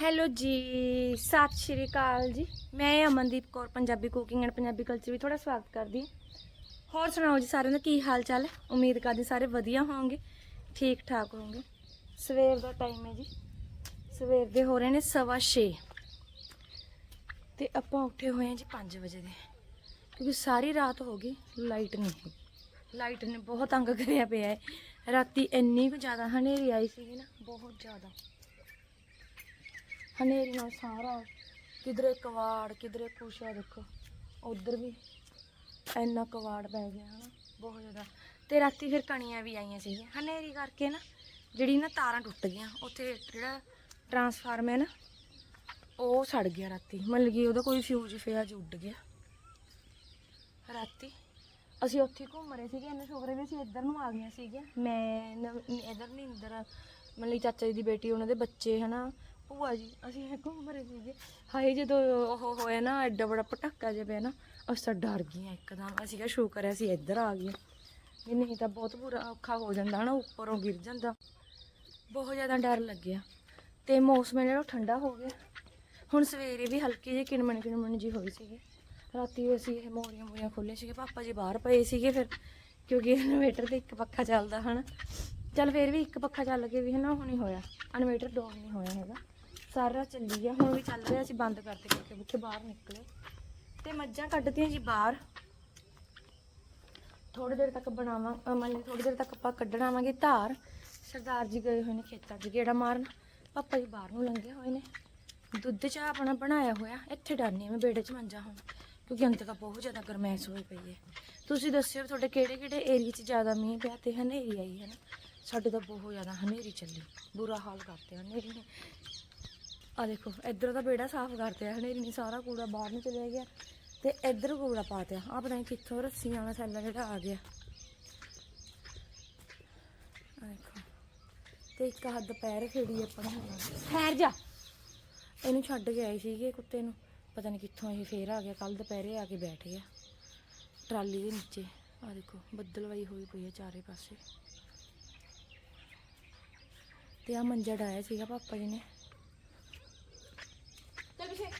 Hello ਜੀ, ਸਤਿ ਸ਼੍ਰੀ ਅਕਾਲ ਜੀ। ਮੈਂ Amandeep Kaur, Punjabi cooking and Punjabi culture ਵੀ ਤੁਹਾਡਾ ਸਵਾਗਤ ਕਰਦੀ ਹਾਂ। ਹੋਰ ਸੁਣਾਓ ਜੀ ਸਾਰਿਆਂ ਦਾ ਕੀ ਹਾਲ ਚਾਲ ਹੈ ਉਮੀਦ ਕਰਦੀ ਸਾਰੇ ਵਧੀਆ ਹੋਵੋਗੇ ਠੀਕ ਠਾਕ ਹੋਵੋਗੇ। ਸਵੇਰ ਦਾ ਟਾਈਮ ਹੈ ਜੀ। ਸਵੇਰ ਦੇ ਹੋ ਰਹੇ ਨੇ ਸਵਾ ਛੇ। ਤੇ ਆਪਾਂ ਉੱਠੇ ਹੋਏ ਹਾਂ ਜੀ 5 ਵਜੇ ਦੇ। ਕਿਉਂਕਿ ਸਾਰੀ ਰਾਤ ਹੋ ਗਈ ਲਾਈਟ ਨਹੀਂ ਹੈ। ਲਾਈਟ ਨੇ ਬਹੁਤ ਤੰਗ ਕਰਿਆ ਪਿਆ ਹੈ। ਰਾਤੀ ਇੰਨੀ ਕੁ ਜ਼ਿਆਦਾ ਹਨੇਰੀ ਆਈ ਸੀਗੀ ਨਾ, ਬਹੁਤ ਜ਼ਿਆਦਾ। ਹਨੇਰੀ ਨਾਲ ਸਾਰਾ, ਕਿਧਰੇ ਕਵਾੜ, ਕਿਧਰੇ ਕੁਛ ਆ ਦੇਖੋ, ਉਧਰ ਵੀ ਇੰਨਾ ਕਵਾੜ ਪੈ ਗਿਆ ਹਨਾ, ਬਹੁਤ ਜ਼ਿਆਦਾ। ਤੇ ਰਾਤੀ ਫਿਰ ਕਣੀਆਂ ਵੀ ਆਈਆਂ ਸੀਗੀਆਂ। ਹਨੇਰੀ ਕਰਕੇ ਨਾ ਜਿਹੜੀ ਨਾ ਤਾਰਾਂ ਟੁੱਟ ਗਈਆਂ, ਉੱਥੇ ਜਿਹੜਾ ਟਰਾਂਸਫਾਰਮ ਹੈ ਨਾ, ਉਹ ਸੜ ਗਿਆ ਰਾਤੀ। ਮਤਲਬ ਕਿ ਉਹਦਾ ਕੋਈ ਫਿਊਜ਼ ਫਿਆ ਜਿਹਾ ਉੱਡ ਗਿਆ। ਰਾਤੀ ਅਸੀਂ ਉੱਥੇ ਘੁੰਮ ਰਹੇ ਸੀਗੇ, ਇੰਨੇ ਸ਼ੁਕਰ ਵੀ ਅਸੀਂ ਇੱਧਰ ਨੂੰ ਆ ਗਈਆਂ ਸੀਗੀਆਂ। ਮੈਂ ਨਵ- ਨ- ਇੱਧਰ ਨਿੰਦਰ, ਮਤਲਬ ਕਿ ਚਾਚਾ ਜੀ ਦੀ ਬੇਟੀ, ਉਹਨਾਂ ਦੇ ਬੱਚੇ ਹਨਾ ਭੂਆ ਜੀ, ਅਸੀਂ ਇਹ ਘੁੰਮ ਰਹੇ ਸੀਗੇ। ਹਾਏ, ਜਦੋਂ ਉਹ ਹੋਇਆ ਨਾ, ਐਡਾ ਬੜਾ ਪਟਾਕਾ ਜਿਹਾ ਪਿਆ ਨਾ, ਅਸੀਂ ਤਾਂ ਡਰ ਗਈਆਂ ਇੱਕਦਮ। ਅਸੀਂ ਕਿਹਾ, ਸ਼ੁਕਰ ਹੈ ਅਸੀਂ ਇੱਧਰ ਆ ਗਏ। ਵੀ ਨਹੀਂ ਤਾਂ ਬਹੁਤ ਬੁਰਾ ਔਖਾ ਹੋ ਜਾਂਦਾ ਨਾ, ਉੱਪਰੋਂ ਗਿਰ ਜਾਂਦਾ। ਬਹੁਤ ਜ਼ਿਆਦਾ ਡਰ ਲੱਗਿਆ। ਤੇ ਮੌਸਮ ਹੈ ਜਿਹੜਾ ਉਹ ਠੰਡਾ ਹੋ ਗਿਆ। ਹੁਣ ਸਵੇਰੇ ਵੀ ਹਲਕੀ ਜਿਹੀ ਕਿਣਮਣ ਕਿਣਮਣ ਜੀ ਹੋਈ ਸੀਗੀ। ਰਾਤੀ ਅਸੀਂ ਇਹ ਮੋਰੀਆਂ ਮੋਰੀਆਂ ਖੋਲੇ ਸੀਗੇ ਪਾਪਾ ਜੀ ਬਾਹਰ ਪਏ ਸੀਗੇ ਫਿਰ, ਕਿਉਂਕਿ ਇਨਵੇਟਰ ਤੇ ਇੱਕ ਪੱਖਾ ਚੱਲਦਾ, ਹਨਾ। ਚੱਲ ਫਿਰ ਵੀ ਇੱਕ ਪੱਖਾ ਚੱਲ ਕੇ ਵੀ ਹਨਾ, ਉਹ ਨਹੀਂ ਹੋਇਆ। ਇਨਵੇਟਰ ਡਾਊਨ ਨਹੀਂ ਹੋਇਆ ਹੈਗਾ। ਸਾਰਾ ਚੱਲੀ ਗਿਆ। ਹੁਣ ਵੀ ਚੱਲ ਰਿਹਾ, ਅਸੀਂ ਬੰਦ ਕਰਤੇ ਪੱਖੇ ਪੁੱਖੇ ਬਾਹਰ ਨਿਕਲੇ। ਤੇ ਮੱਝਾਂ ਕੱਢਤੀਆਂ ਜੀ ਬਾਹਰ। ਥੋੜੀ ਦੇਰ ਤੱਕ ਬਣਾਵਾਂ ਮੰਨ ਲਈ ਥੋੜੀ ਦੇਰ ਤੱਕ ਆਪਾਂ ਕੱਢਣ ਆਵਾਂਗੇ ਧਾਰ। ਸਰਦਾਰ ਜੀ ਗਏ ਹੋਏ ਨੇ ਖੇਤਾਂ 'ਚ ਗੇੜਾ ਮਾਰਨ। ਪਾਪਾ ਜੀ ਬਾਹਰ ਨੂੰ ਲੰਘੇ ਹੋਏ ਨੇ। ਦੁੱਧ ਚਾਹ ਆਪਣਾ ਬਣਾਇਆ ਹੋਇਆ। ਇੱਥੇ ਡਾਨੀ ਮੈਂ ਬੇੜੇ 'ਚ ਮੰਜਾ ਹੁਣ, ਕਿਉਂਕਿ ਅੰਦਰ ਤਾਂ ਬਹੁਤ ਜ਼ਿਆਦਾ ਗਰਮੈਸ਼ ਹੋਈ ਪਈ ਹੈ ਤੁਸੀਂ ਦੱਸਿਓ ਤੁਹਾਡੇ ਕਿਹੜੇ ਕਿਹੜੇ ਏਰੀਆ 'ਚ ਜ਼ਿਆਦਾ ਮੀਂਹ ਪਿਆ ਤੇ ਹਨੇਰੀ ਆਈ ਹੈ ਨਾ? ਸਾਡੇ ਤਾਂ ਬਹੁਤ ਜ਼ਿਆਦਾ ਹਨੇਰੀ ਚੱਲੀ। ਬੁਰਾ ਹਾਲ ਕਰਤੇ ਹਨੇਰੀ ਨੇ। ਆ ਦੇਖੋ ਇੱਧਰ ਦਾ ਬੇੜਾ ਸਾਫ਼ ਕਰਤੇ ਹਨੇਰੀ ਨੇ ਸਾਰਾ ਕੂੜਾ ਬਾਹਰ ਨੂੰ ਚਲਿਆ ਗਿਆ। ਤੇ ਇੱਧਰ ਕੂੜਾ ਪਾਤਿਆ ਆ ਪਤਾ ਨਹੀਂ ਕਿੱਥੋਂ ਰੱਸੀਆਂ ਵਾਲਾ ਥੈਲਾ ਜਿਹੜਾ ਆ ਗਿਆ। ਆ ਦੇਖੋ। ਤੇ ਇੱਕ ਹੱਦ ਦੁਪਹਿਰ ਖੇੜੀ ਆਪਣਾ ਠਹਿਰ ਜਾ। ਇਹਨੂੰ ਛੱਡ ਕੇ ਆਏ ਸੀਗੇ ਕੁੱਤੇ ਨੂੰ। ਪਤਾ ਨਹੀਂ ਕਿੱਥੋਂ ਇਹ ਫੇਰ ਆ ਗਿਆ। ਕੱਲ ਦੁਪਹਿਰੇ ਆ ਕੇ ਬੈਠ ਗਿਆ। ਟਰਾਲੀ ਦੇ ਨੀਚੇ। ਆ ਦੇਖੋ ਬੱਦਲਵਾਈ ਹੋਈ ਪਈ ਹੈ ਚਾਰੇ ਪਾਸੇ। ਤੇ ਆ ਮੰਜਾ ਡਾਇਆ ਸੀਗਾ ਪਾਪਾ ਜੀ ਨੇ। ਚੱਲ ਪਿੱਛੇ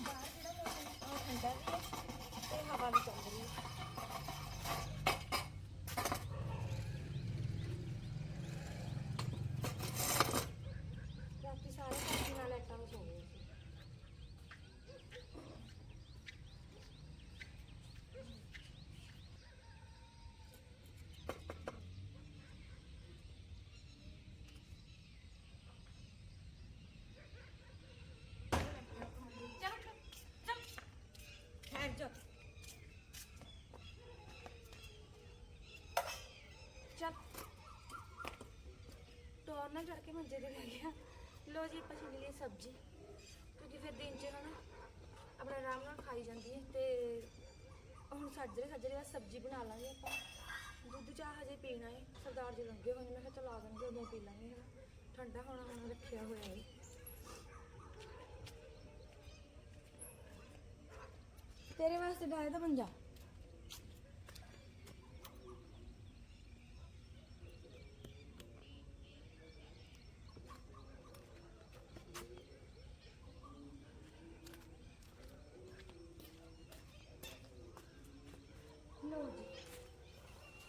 ਬਾਹਰ ਜਿਹੜਾ ਮੌਸਮ ਉਹ ਠੰਡਾ ਵੀ ਹੈ ਤੇ ਹਵਾ ਵੀ ਚੱਲ ਰਹੀ ਹੈ ਰਾਤੀ ਸਾਰੇ ਸਬਜ਼ੀ ਨਾਲ ਲਾਈਟਾਂ ਨੂੰ ਸੋ ਗਏ ਸੀ ਚਲ ਚਲ ਠਹਿਰ ਜਾ ਚੱਲ ਟੋਰ ਨਾ ਚੜ ਕੇ ਮੰਜੇ ਤੇ ਬਹਿ ਗਿਆ। ਲੋ ਜੀ, ਆਪਾਂ ਛਿਲ ਲਈ ਸਬਜ਼ੀ। ਕਿਉਂਕਿ ਫਿਰ ਦਿਨ ਚ ਹਨਾ, ਆਪਣਾ ਆਰਾਮ ਨਾਲ ਖਾਈ ਜਾਂਦੀ ਹੈ ਤੇ ਹੁਣ ਸੱਜਰੇ ਸੱਜਰੇ ਦਾ ਸਬਜ਼ੀ ਬਣਾ ਲਾਂਗੇ ਆਪਾਂ। ਦੁੱਧ ਚਾਹ ਹਜੇ ਪੀਣਾ ਹੈ ਸਰਦਾਰ ਜੀ ਲੰਗੇ ਹੋਏ ਨੇ, ਮੈਂ ਕਿਹਾ ਚਲਾ ਦਾਂਗੇ ਉਦੋਂ ਪੀ ਲਾਂਗੇ ਹਨਾ। ਠੰਡਾ ਹੋਣਾ ਹੁਣ ਰੱਖਿਆ ਹੋਇਆ ਹੈ ਤੇਰੇ ਵਾਸਤੇ ਡਾਇਆ ਤਾਂ ਮੰਜਾ ਲਓ ਜੀ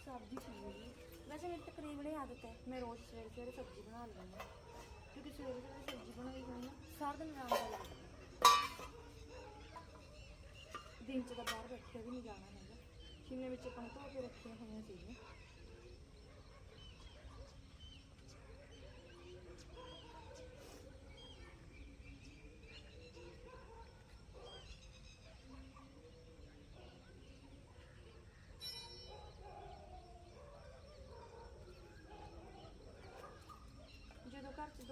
ਸਬਜ਼ੀ ਛਿਲ ਲਈ ਵੈਸੇ ਮੇਰੀ ਆਦਤ ਹੈ। ਮੈਂ ਰੋਜ਼ ਸਵੇਰੇ ਸਵੇਰੇ ਸਬਜ਼ੀ ਬਣਾ ਲੈਂਦੀ ਹਾਂ। ਕਿਉਂਕਿ ਸਵੇਰੇ ਸਵੇਰੇ ਸਬਜ਼ੀ ਬਣਾਈ ਹੋਈ ਨਾ, ਸਾਰਾ ਦਿਨ ਆਰਾਮ ਨਾਲ ਲੱਗਦਾ ਦਿਨ ਚ ਤਾਂ ਬਾਹਰ ਬੈਠੇ ਵੀ ਨਹੀਂ ਜਾਣਾ ਹੈਗਾ। ਸ਼ਿਮਲੇ ਵਿੱਚ ਆਪਾਂ ਧੋ ਕੇ ਰੱਖੀਆਂ ਹੋਈਆਂ ਸੀਗੀਆਂ।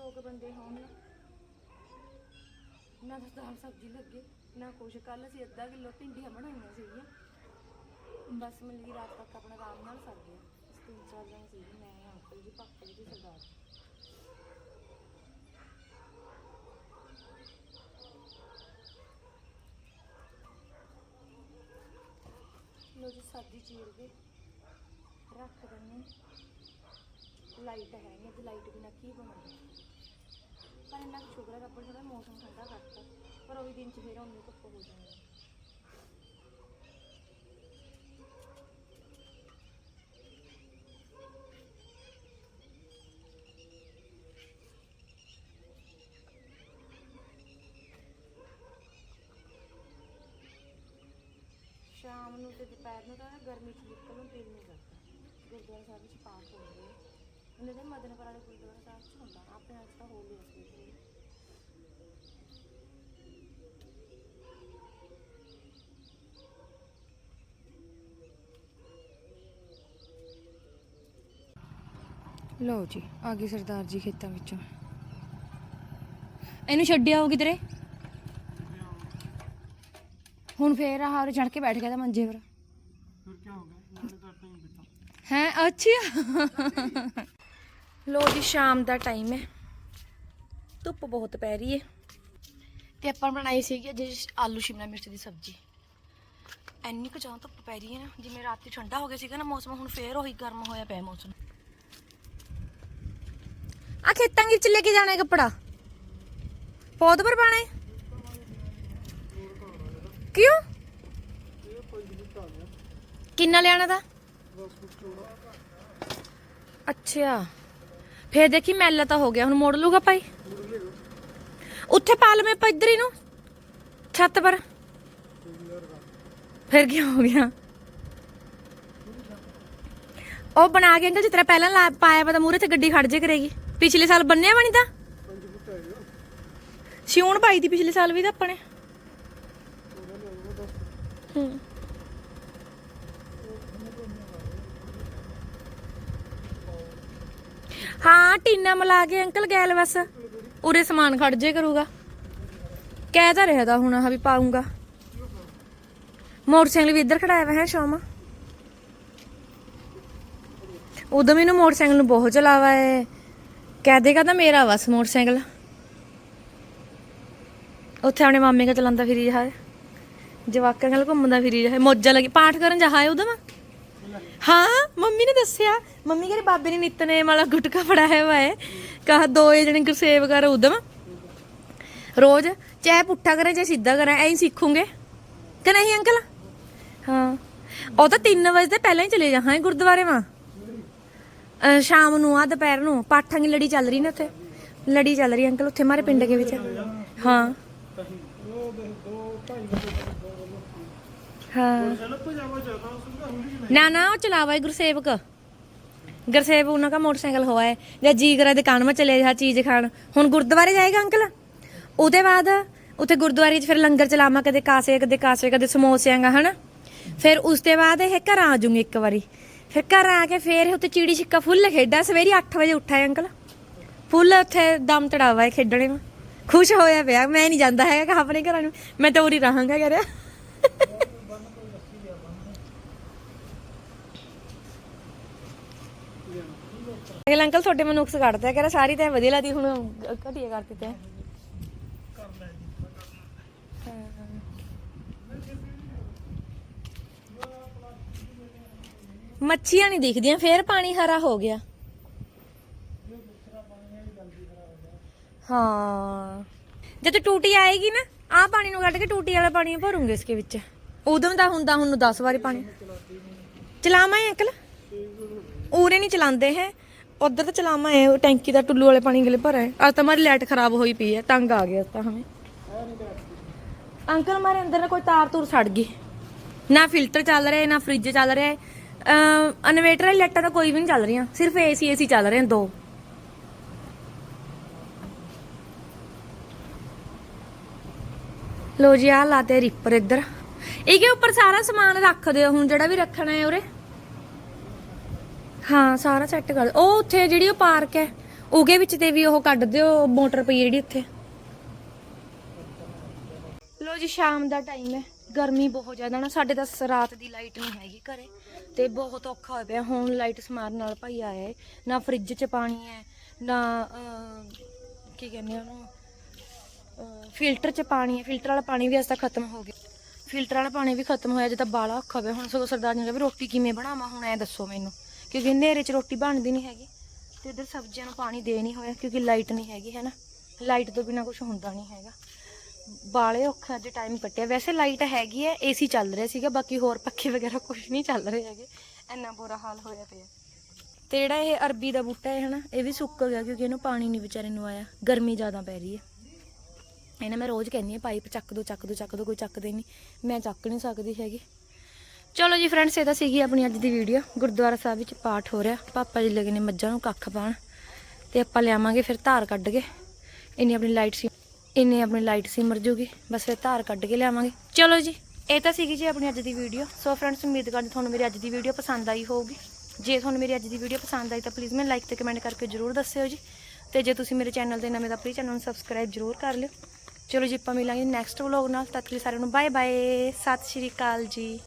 ਦੋ ਕੁ ਬੰਦੇ ਹੋਣ ਨਾ। ਤਾਂ ਦਾਲ ਸਬਜ਼ੀ ਲੱਗੇ, ਨਾ ਕੁਛ। ਕੱਲ ਅਸੀਂ ਅੱਧਾ ਕਿੱਲੋ ਭਿੰਡੀਆਂ ਬਣਾਈਆਂ ਸੀਗੀਆਂ। ਬਸ ਮਤਲਬ ਗਈ ਰਾਤ ਤੱਕ ਆਪਣਾ ਆਰਾਮ ਨਾਲ ਸਰ ਗਿਆ ਤਿੰਨ ਚਾਰ ਜਾਣੇ ਸੀਗੇ ਮੈਂ, ਅੰਕਲ ਜੀ, ਪਾਪਾ ਜੀ ਸਰਦਾਰ ਲੋ ਜੀ ਸਬਜ਼ੀ ਚੀਰ ਕੇ ਰੱਖ ਦਿੰਨੇ ਲਾਈਟ ਹੈ ਨਹੀਂ ਤੇ ਲਾਈਟ ਬਿਨਾਂ ਕੀ ਬਣਾਉਂਦੇ ਪਰ ਇੰਨਾ ਕੁ ਸ਼ੁਕਰ ਹੈ ਰੱਬ ਨੇ ਥੋੜਾ ਮੌਸਮ ਠੰਡਾ ਕਰਤਾ। ਪਰ ਉਹ ਵੀ ਦਿਨ ਚ ਫੇਰ ਉਨੀ ਧੁੱਪ ਹੋ ਜਾਣੀ ਹੈ। ਸ਼ਾਮ ਨੂੰ ਤੇ ਦੁਪਹਿਰ ਨੂੰ ਤਾਂ ਗਰਮੀ ਚ ਨਿਕਲਣ ਨੂੰ ਦਿਲ ਨਹੀਂ ਕਰਦਾ। ਗੁਰਦੁਆਰਾ ਸਾਹਿਬ ਵਿੱਚ ਪਾਠ ਹੋ ਰਹੇ ਉਹਨਾਂ ਦੇ ਮਦਨਪੁਰ ਵਾਲੇ ਗੁਰਦੁਆਰਾ ਸਾਹਿਬ ਚ ਹੁੰਦਾ ਆਪਣੇ ਅੱਜ ਤਾਂ ਹੋ ਗਿਆ ਸੀ ਲਓ ਜੀ ਆ ਗਏ ਸਰਦਾਰ ਜੀ ਖੇਤਾਂ ਵਿੱਚੋਂ। ਇਹਨੂੰ ਛੱਡਿਆ ਹੋ ਕਿਧਰੇ? ਹੁਣ ਫੇਰ ਆਹ ਚੜ ਕੇ ਬੈਠ ਗਿਆ ਤਾਂ ਮੰਜੇ ਪਰ। ਫਿਰ ਕੀ ਹੋ ਗਿਆ? ਨਾਲੇ ਤਾਂ ਟਾਈਮ ਬਿਤਾ ਹੈ ਅੱਛਾ। ਲੋ ਜੀ, ਸ਼ਾਮ ਦਾ ਟਾਈਮ ਹੈ। ਧੁੱਪ ਬਹੁਤ ਪੈ ਰਹੀ ਹੈ। ਤੇ ਆਪਾਂ ਬਣਾਈ ਸੀਗੀ ਅੱਜ ਆਲੂ ਸ਼ਿਮਲਾ ਮਿਰਚ ਦੀ ਸਬਜ਼ੀ। ਐਨੀ ਕੁ ਜ਼ਿਆਦਾ ਧੁੱਪ ਪੈ ਰਹੀ ਹੈ ਨਾ, ਜਿਵੇਂ ਰਾਤੀ ਠੰਡਾ ਹੋ ਗਿਆ ਸੀਗਾ ਨਾ ਮੌਸਮ, ਹੁਣ ਫੇਰ ਉਹੀ ਗਰਮ ਹੋਇਆ ਪਿਆ ਮੌਸਮ। ਆ ਖੇਤਾਂ ਵਿੱਚ ਲੈ ਕੇ ਜਾਣਾ ਕੱਪੜਾ। ਪੌਦ ਪਰ ਪਾਣਾ ਕਿਉਂ? ਕਿੰਨਾ ਲਿਆਣਾ ਦਾ ਅੱਛਾ। ਫੇਰ ਦੇਖੀ ਮੈਲਾ ਤਾਂ ਹੋ ਗਿਆ, ਹੁਣ ਮੋੜ ਲੂਗਾ ਭਾਈ? ਉੱਥੇ ਪਾ ਲਵੇਂ ਆਪਾਂ ਇੱਧਰ ਹੀ ਨੂੰ, ਛੱਤ ਪਰ। ਫਿਰ ਕੀ ਹੋ ਗਿਆ? ਉਹ ਬਣਾ ਕੇ ਅੰਕਲ ਜਿਤਨਾ ਪਹਿਲਾਂ ਲਾ ਪਾਇਆ ਪਤਾ ਮੂਰੇ ਤੇ ਗੱਡੀ ਖੜ ਜੇ ਕਰੇਗੀ। ਪਿਛਲੇ ਸਾਲ ਬੰਨਿਆ ਬਣੀ ਤਾਂ? ਸਿਉਣ ਪਾਈ ਦੀ ਪਿਛਲੇ ਸਾਲ ਵੀ ਤਾਂ ਆਪਣੇ ਹੂੰ। ਹਾਂ, ਟੀਨਾ ਮਿਲਾ ਕੇ ਅੰਕਲ ਗੈਲ ਬਸ। ਉਰੇ ਸਮਾਨ ਖੜ ਜੇ ਕਰੂਗਾ। ਕਹਿ ਤਾਂ ਰਿਹਾ ਤਾਂ ਹੁਣ ਆਹ ਵੀ ਪਾਉਂਗਾ ਮੋਟਰਸਾਈਕਲ ਵੀ ਇੱਧਰ ਖੜਾਇਆ ਵਾ ਹੈ ਸ਼ੋਮਾ। ਉਦੋਂ ਮੈਨੂੰ ਮੋਟਰਸਾਈਕਲ ਨੂੰ ਬਹੁਤ ਚਲਾਵਾ ਏ। ਕਹਿ ਦੇਗਾ ਤਾਂ ਮੇਰਾ ਬਸ ਮੋਟਰਸਾਈਕਲ। ਉੱਥੇ ਆਪਣੇ ਮਾਮੇ ਦਾ ਚਲਾਉਂਦਾ ਫਿਰੀ ਜਾ ਜਵਾਕਾਂ ਨਾਲ ਘੁੰਮਦਾ ਫਿਰੀ ਜਾ ਮੋਜਾ ਲੱਗੀ ਪਾਠ ਕਰਨ ਜਾ ਹੈ ਉਦੋਂ ਹਾਂ ਮੰਮੀ ਨੇ ਦੱਸਿਆ, ਮੰਮੀ ਕਹਿੰਦੀ ਬਾਬੇ ਨੇ ਨਿਤਨੇਮ ਵਾਲਾ ਗੁਟਕਾ ਫੜਾਇਆ ਵਾ ਹੈ ਕਹਾ ਦੋ ਜਣੇ ਗੁਰਸੇਵ ਕਰ ਉਦਮ ਰੋਜ਼, ਚਾਹੇ ਪੁੱਠਾ ਕਰੇ, ਚਾਹੇ ਸਿੱਧਾ ਕਰੇ, ਐਂ ਸਿੱਖੂਗੇ। ਕਿ ਨਹੀਂ ਅੰਕਲ? ਹਾਂ। ਉਹ ਤਾਂ 3 ਵਜੇ ਤੋਂ ਪਹਿਲਾਂ ਹੀ ਚਲੇ ਜਾ ਗੁਰਦੁਆਰੇ ਵਾਂ। ਸ਼ਾਮ ਨੂੰ ਆ ਦੁਪਹਿਰ ਨੂੰ, ਪਾਠਾਂ ਦੀ ਲੜੀ ਚੱਲ ਰਹੀ ਨਾ ਉੱਥੇ। ਲੜੀ ਚੱਲ ਰਹੀ ਅੰਕਲ, ਉੱਥੇ ਮਾਰੇ ਪਿੰਡ ਦੇ ਵਿੱਚ। ਹਾਂ। ਹਾਂ। ਨਾ ना वो चलावा है गुरसेव का गुरसेव उनका मोटरसाइकिल हुआ है या जी करा दुकान में चले जा चीज खान ਹੁਣ ਗੁਰਦੁਆਰੇ ਜਾਏਗਾ ਅੰਕਲ? ਉਹਦੇ ਬਾਅਦ ਉੱਥੇ ਗੁਰਦੁਆਰੇ 'ਚ ਫਿਰ ਲੰਗਰ ਚਲਾਵਾਂ, ਕਦੇ ਕਾਸੇ ਕਦੇ ਕਾਸੇ, ਕਦੇ ਸਮੋਸਿਆਂ ਦਾ ਹਨਾ? ਫਿਰ ਉਸ ਤੋਂ ਬਾਅਦ ਇਹ ਘਰ ਆ ਜੂਗੀ ਇੱਕ ਵਾਰੀ। ਫਿਰ ਘਰ ਆ ਕੇ ਫਿਰ ਉੱਥੇ ਚੀੜੀ ਛਿੱਕਾ ਫੁੱਲ ਖੇਡਾ। ਸਵੇਰੀ 8 ਵਜੇ ਉੱਠਾ ਹੈ ਅੰਕਲ। ਫੁੱਲ ਉੱਥੇ ਦਮ ਤੜਾਵਾ ਹੈ ਖੇਡਣੇ ਨੂੰ। ਖੁਸ਼ ਹੋਇਆ ਪਿਆ। ਮੈਂ ਨਹੀਂ ਜਾਂਦਾ ਹੈਗਾ ਆਪਣੇ ਘਰਾਂ ਨੂੰ। ਮੈਂ ਤਾਂ ਉਰੀ ਰਹਾਂਗਾ ਕਰਿਆ ਅਗਲਾ ਅੰਕਲ ਤੁਹਾਡੇ ਮਨ ਨੁਕਸ ਕੱਢਦਾ ਕਹਿੰਦਾ ਸਾਰੀ ਤਾਂ ਵਧੀਆ ਲੱਗਦੀ, ਹੁਣ ਘਟੀਆ ਕਰ ਦਿੱਤੇ ਮੱਛੀਆਂ ਨਹੀਂ ਦਿਖਦੀਆਂ, ਫੇਰ ਪਾਣੀ ਹਰਾ ਹੋ ਗਿਆ। ਹਾਂ। ਜਦ ਟੂਟੀ ਆਏਗੀ ਨਾ, ਆਹ ਪਾਣੀ ਨੂੰ ਕੱਢ ਕੇ ਟੂਟੀ ਵਾਲਾ ਪਾਣੀ ਭਰੂਗੇ ਇਸਕੇ ਵਿੱਚ। ਉਦੋਂ ਦਾ ਹੁੰਦਾ, ਹੁਣ ਨੂੰ 10 ਵਾਰੀ ਪਾਣੀ। ਚਲਾਵਾਂ ਅੰਕਲ? ਉਰੇ ਨਹੀਂ ਚਲਾਉਂਦੇ ਹੈ। ਉਧਰ ਤਾਂ ਚਲਾਵਾਂ ਹੈ ਉਹ ਟੈਂਕੀ ਦਾ ਟੁੱਲੂ ਵਾਲੇ ਪਾਣੀ ਗਲੇ ਭਰਾ ਹੈ ਅੱਜ ਤਾਂ ਹਮਾਰੀ ਲਾਈਟ ਖਰਾਬ ਹੋਈ ਪਈ ਹੈ ਤੰਗ ਆ ਗਿਆ ਤਾਂ ਹमें ਅੰਕਲ ਹਮਾਰੇ ਅੰਦਰ ਨਾ ਕੋਈ ਤਾਰ ਤੂਰ ਸੜ ਗਈ। ਨਾ ਫਿਲਟਰ ਚੱਲ ਰਿਹਾ ਨਾ ਫ੍ਰਿਜ ਚੱਲ ਰਿਹਾ ਹੈ ਇਨਵੇਟਰ ਵਾਲੀ ਲਾਈਟਾਂ ਤਾਂ ਕੋਈ ਵੀ ਨਹੀਂ ਚੱਲ ਰਹੀਆਂ, ਸਿਰਫ ਏਸੀ ਏਸੀ ਚੱਲ ਰਹੇ ਹਨ ਦੋ। ਲੋ ਜੀ ਆ ਲਾਤੇ ਰਿਪਰ ਇੱਧਰ। ਇਹਦੇ ਉੱਪਰ ਸਾਰਾ ਸਮਾਨ ਰੱਖ ਦਿਓ, ਹੁਣ ਜਿਹੜਾ ਵੀ ਰੱਖਣਾ ਹੈ ਉਰੇ। ਹਾਂ, ਸਾਰਾ ਸੈੱਟ ਕਰ ਉਹ ਉੱਥੇ ਜਿਹੜੀ ਉਹ ਪਾਰਕ ਹੈ, ਉਹਦੇ ਵਿੱਚ ਤੇ ਵੀ ਉਹ ਕੱਢ ਦਿਓ ਮੋਟਰ ਪਈ ਜਿਹੜੀ ਉੱਥੇ। ਲੋ ਜੀ, ਸ਼ਾਮ ਦਾ ਟਾਈਮ ਹੈ। ਗਰਮੀ ਬਹੁਤ ਜ਼ਿਆਦਾ ਨਾ, ਸਾਡੇ ਤਾਂ ਰਾਤ ਦੀ ਲਾਈਟ ਨਹੀਂ ਹੈਗੀ ਘਰੇ। ਤੇ ਬਹੁਤ ਔਖਾ ਹੋਇਆ ਪਿਆ। ਹੁਣ ਲਾਈਟ ਸਮਾਰਨ ਨਾਲ ਭਾਈ ਆਇਆ ਹੈ ਨਾ ਫ੍ਰਿਜ 'ਚ ਪਾਣੀ ਹੈ, ਨਾ ਕੀ ਕਹਿੰਦੇ ਉਹਨੂੰ? ਫਿਲਟਰ 'ਚ ਪਾਣੀ ਹੈ। ਫਿਲਟਰ ਵਾਲਾ ਪਾਣੀ ਵੀ ਅੱਜ ਤੱਕ ਖਤਮ ਹੋ ਗਿਆ। ਫਿਲਟਰ ਵਾਲਾ ਪਾਣੀ ਵੀ ਖਤਮ ਹੋਇਆ ਜੇ ਤਾਂ ਬਾਲਾ ਔਖਾ ਪਿਆ ਹੁਣ ਸਗੋਂ ਸਰਦਾਰ ਜੀ ਨੇ ਕਿਹਾ ਵੀ ਰੋਟੀ ਕਿਵੇਂ ਬਣਾਵਾਂ? ਹੁਣ ਐ ਦੱਸੋ ਮੈਨੂੰ। ਕਿਉਂਕਿ ਹਨੇਰੇ 'ਚ ਰੋਟੀ ਬਣਦੀ ਨਹੀਂ ਹੈਗੀ ਤੇ ਇੱਧਰ ਸਬਜ਼ੀਆਂ ਨੂੰ ਪਾਣੀ ਦੇ ਨਹੀਂ ਹੋਇਆ ਕਿਉਂਕਿ ਲਾਈਟ ਨਹੀਂ ਹੈਗੀ, ਹੈ ਨਾ? ਲਾਈਟ ਤੋਂ ਬਿਨਾ ਕੁਝ ਹੁੰਦਾ ਨਹੀਂ ਹੈਗਾ। ਬਾਲੇ ਔਖਾ ਅੱਜ ਟਾਈਮ ਕੱਟਿਆ। ਵੈਸੇ ਲਾਈਟ ਹੈਗੀ ਹੈ ਏਸੀ ਚੱਲ ਰਿਹਾ ਸੀਗਾ, ਬਾਕੀ ਹੋਰ ਪੱਖੇ ਵਗੈਰਾ ਕੁਝ ਨਹੀਂ ਚੱਲ ਰਹੇ ਹੈਗੇ। ਇੰਨਾ ਬੁਰਾ ਹਾਲ ਹੋਇਆ ਪਿਆ। ਤੇ ਜਿਹੜਾ ਇਹ ਅਰਬੀ ਦਾ ਬੂਟਾ ਹੈ, ਹਨਾ, ਇਹ ਵੀ ਸੁੱਕ ਗਿਆ ਕਿਉਂਕਿ ਇਹਨੂੰ ਪਾਣੀ ਨਹੀਂ ਵਿਚਾਰੇ ਨੂੰ ਆਇਆ। ਗਰਮੀ ਜ਼ਿਆਦਾ ਪੈ ਰਹੀ ਹੈ। ਇਹਨਾਂ ਮੈਂ ਰੋਜ਼ ਕਹਿੰਦੀ ਹਾਂ ਪਾਈਪ ਚੱਕ ਦੋ ਚੱਕ ਦੋ ਚੱਕ ਦੋ, ਕੋਈ ਚੱਕਦੇ ਨਹੀਂ ਮੈਂ ਚੱਕ ਨਹੀਂ ਸਕਦੀ ਹੈਗੀ। ਚਲੋ ਜੀ ਫਰੈਂਡਸ ਇਹ ਤਾਂ ਸੀਗੀ ਆਪਣੀ ਅੱਜ ਦੀ ਵੀਡੀਓ ਗੁਰਦੁਆਰਾ ਸਾਹਿਬ ਵਿੱਚ ਪਾਠ ਹੋ ਰਿਹਾ। ਪਾਪਾ ਜੀ ਲੱਗੇ ਨੇ ਮੱਝਾਂ ਨੂੰ ਕੱਖ ਪਾਣ ਤੇ ਆਪਾਂ ਲਿਆਵਾਂਗੇ ਫਿਰ ਧਾਰ ਕੱਢ ਕੇ। ਇੰਨੀ ਆਪਣੀ ਲਾਈਟ ਸੀ ਇੰਨੀ ਆਪਣੀ ਲਾਈਟ ਸੀ ਮਰ ਜੂਗੀ। ਬਸ ਫਿਰ ਧਾਰ ਕੱਢ ਕੇ ਲਿਆਵਾਂਗੇ। ਚਲੋ ਜੀ, ਇਹ ਤਾਂ ਸੀਗੀ ਜੀ ਆਪਣੀ ਅੱਜ ਦੀ ਵੀਡੀਓ ਸੋ ਫਰੈਂਡਸ ਉਮੀਦ ਕਰਦੇ ਤੁਹਾਨੂੰ ਮੇਰੀ ਅੱਜ ਦੀ ਵੀਡੀਓ ਪਸੰਦ ਆਈ ਹੋਊਗੀ। ਜੇ ਤੁਹਾਨੂੰ ਮੇਰੀ ਅੱਜ ਦੀ ਵੀਡੀਓ ਪਸੰਦ ਆਈ ਤਾਂ ਪਲੀਜ਼ ਮੈਨੂੰ ਲਾਈਕ ਤੇ ਕਮੈਂਟ ਕਰਕੇ ਜਰੂਰ ਦੱਸਿਓ ਜੀ। ਤੇ ਜੇ ਤੁਸੀਂ ਮੇਰੇ ਚੈਨਲ ਤੇ ਨਵੇਂ ਤਾਂ ਪਲੀਜ਼ ਚੈਨਲ ਨੂੰ ਸਬਸਕ੍ਰਾਈਬ ਜਰੂਰ ਕਰ ਲਿਓ। ਚਲੋ ਜੀ, ਆਪਾਂ ਮਿਲਾਂਗੇ ਨੈਕਸਟ ਵਲੌਗ ਨਾਲ। ਤਦ ਤੱਕ ਲਈ ਸਾਰਿਆਂ ਨੂੰ ਬਾਏ ਬਾਏ ਸਤਿ ਸ਼੍ਰੀ ਅਕਾਲ ਜੀ।